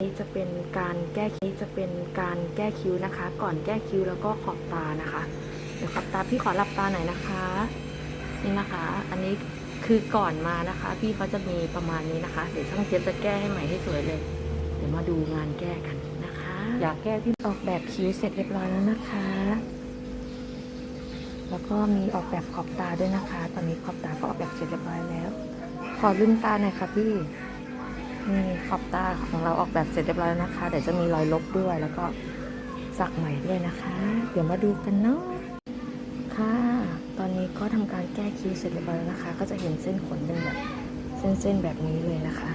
นี้จะเป็นการแก้คิ้วจะเป็นการแก้คิ้วนะคะ ก่อนแก้คิ้วแล้วก็ขอบตานะคะ เดี๋ยวขอบตาพี่ขอหลับตาหน่อยนะคะ นี่นะคะ อันนี้คือก่อนมานะคะ พี่เขาจะมีประมาณนี้นะคะ เดี๋ยวช่างเจี๊ยบจะแก้ให้ใหม่ให้สวยเลย เดี๋ยวมาดูงานแก้กันนะคะ อยากแก้ที่ออกแบบคิ้วเสร็จเรียบร้อยแล้วนะคะ แล้วก็มีออกแบบขอบตาด้วยนะคะ ตอนนี้ขอบตาก็ออกแบบเสร็จเรียบร้อยแล้ว ขอลืมตาหน่อยค่ะพี่ นี่ขอบตาของเราออกแบบเสร็จเรียบร้อยนะคะ เดี๋ยวจะมีรอยลบด้วยแล้วก็สักใหม่ด้วยนะคะ เดี๋ยวมาดูกันเนาะค่ะ ตอนนี้ก็ทำการแก้คิ้วเสร็จเรียบร้อยแล้วนะคะ ก็จะเห็นเส้นขนเป็นแบบเส้นๆแบบนี้เลยนะคะ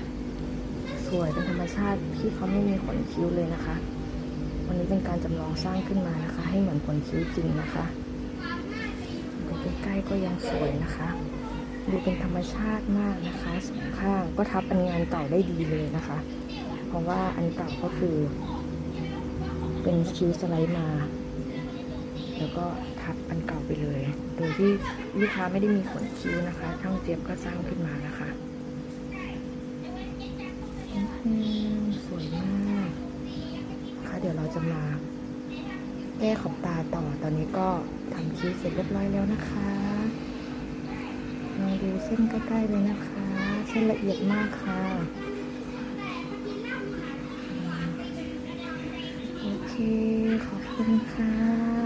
สวยเป็นธรรมชาติที่เขาไม่มีขนคิ้วเลยนะคะ วันนี้เป็นการจำลองสร้างขึ้นมานะคะ ให้เหมือนขนคิ้วจริงนะคะดูใกล้ๆก็ยังสวยนะคะ ดูเป็นธรรมชาติมากนะคะสองข้างก็ทับอันงานเก่าได้ดีเลยนะคะ เพราะว่าอันเก่าก็คือ เป็นคิ้วสไลด์มา แล้วก็ทับอันเก่าไปเลย โดยที่ลูกค้าไม่ได้มีขนคิ้วนะคะช่างเจี๊ยบก็สร้างขึ้นมานะคะสวยมากค่ะเดี๋ยวเราจะมาแก้ขอบตาต่อตอนนี้ก็ทำคิ้วเสร็จเรียบร้อยแล้วนะคะ ดูเส้นใกล้ๆเลยนะคะ เส้นละเอียดมากค่ะ โอเค ขอบคุณค่ะ